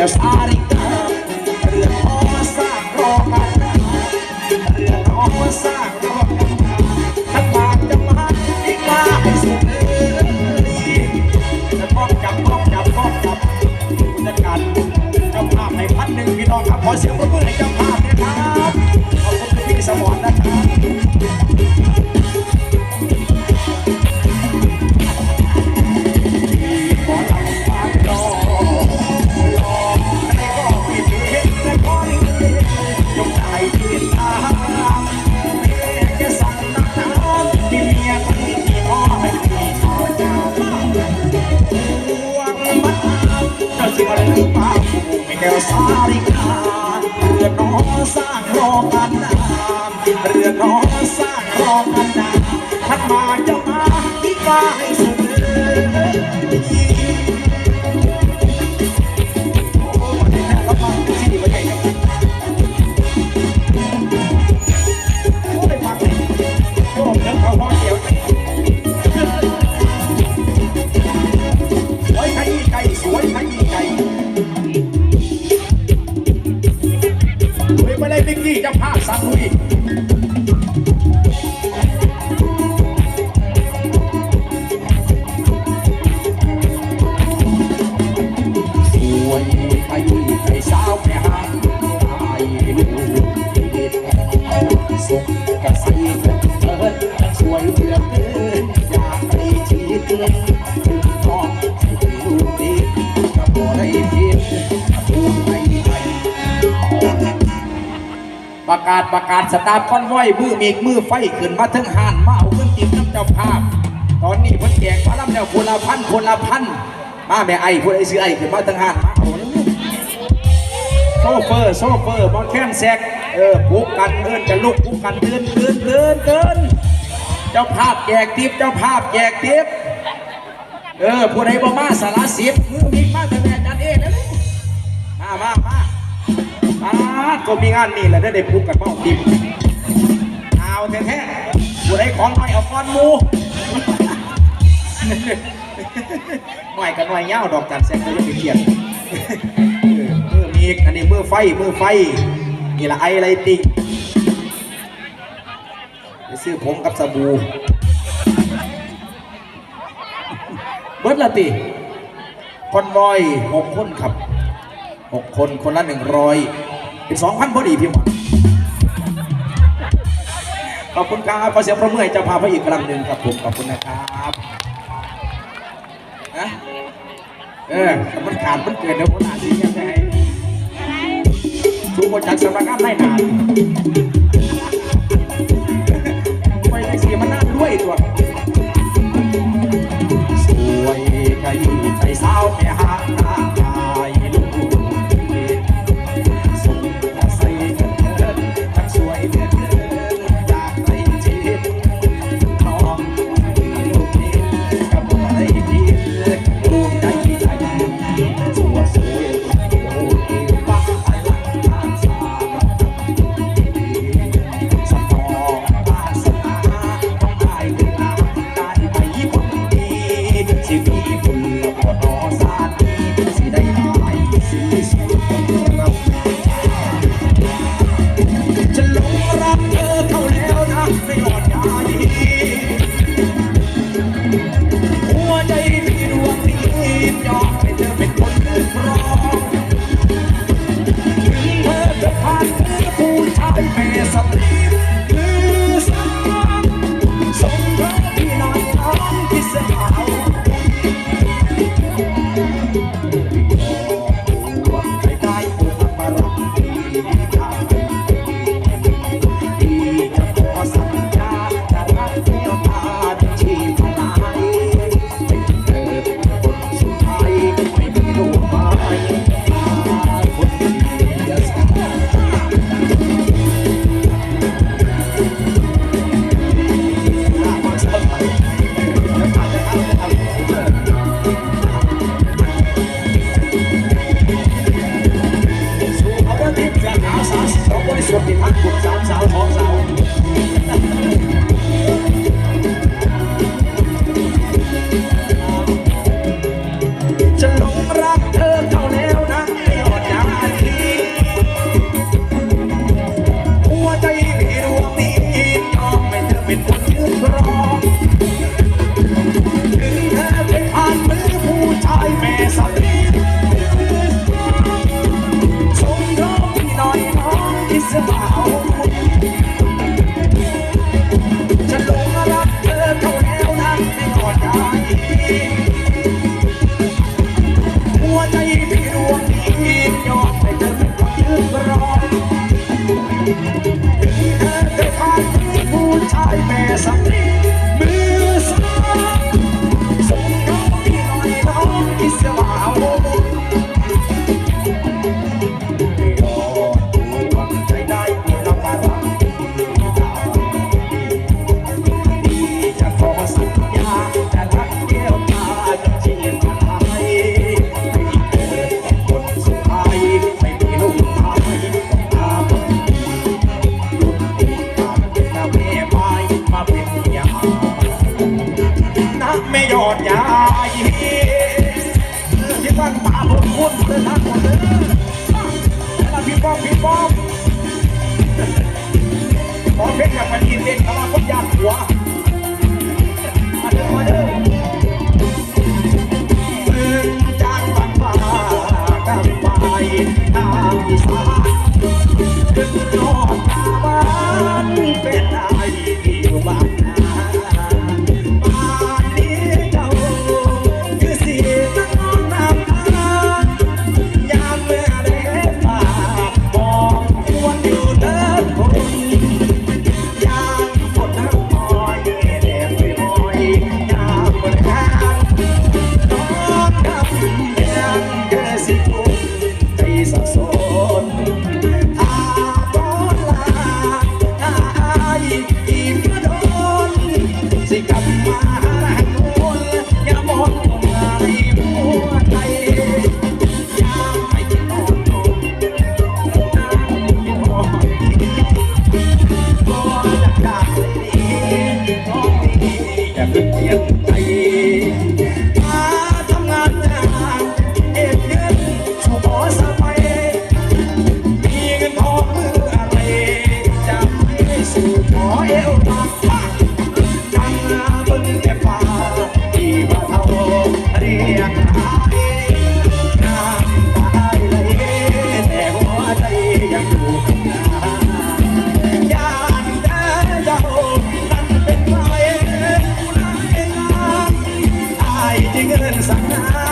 ยเรือท้องสร้าอกัเรือท้องสร้างรอกันถ้าปากจะมาที่ลสุดเลยจะป้องกับป้องกับป้จับผู้จัการจ้าาพใพันหนึ่งพี่น้องครับขอเสียงปรบมือให้จ้าภาพ แก้วสาริกาเรือน้องสร้างรอกันนานเรือน้องสร้างรอกันนานทันมาเจ้ามาที่กาให้สุดเลย ประกาศประกาศสตาร์คอนไว้มือเมกมือไฟขึ้นมาถึงหานมาเอาเงินติดน้ำเจ้าภาพ ตอนนี้เพิ่นแจกมาลำแล้วคนละพันคนละพันมาแม่ไอ้คนไอ้ซื้อไอ้ขึ้นมาถึงหานมาเอาโซเฟอร์โซเฟอร์บอลแค้นแซกเออปลุกกันเอินจะลุกปลุกกันเตือนเตือนเตือนเตือนเจ้าภาพแจกทิปเจ้าภาพแจกทิป เออผู้ใดบ่มาสารสิบมือมีมาแต่แม่จันเองนะมามามาอาก็มีงานนี่แหละได้ได้พูดกันเมาทิมเอาแท้ๆผู้ใดของไม่เอาก้อนมูหน่อยกันหน่อยเงาดอกจันแซงก็ยังไปเขียนเมือมีอีกอันนี้มือไฟมือไฟนี่ละไอไรติงไปซื้อผมกับสบู่ บิร์ดละติคอนวอยหกคนครับหกคนคนละหนึ่งร้อยเป็นสองพันพอดีพี่หมอขอบคุณครับขอเสียงประเมือให้เจ้าภาพพระอีกครั้งหนึ่งครับผมขอบคุณนะครับนะเออมันขาดมันเกิดเดี๋ยวผมอ่านดียังไงทุกคนจัดสำนักงานได้นานาว พี่เด็กาชีพผู้ชายแม่สัำลี คนเดินทางหมดเลยแล้วพี่ป้อมพี่ป้อมขอเพชรกับมันกินเล่นเขามาพบยาหัวมาด้อมจากบ้านป่ากัทางอีสานขึ้นนอกบ้านเป็นทาง นเก็บฟ้ที่ว่าเขาเรียกหาเองน้ำตแต่หัใจยังอยู่ยานแต่เจ้านั้นเป็นใครผู้นั้นเอาที่เงินสักงหา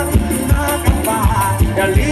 กันว่าอย่ลื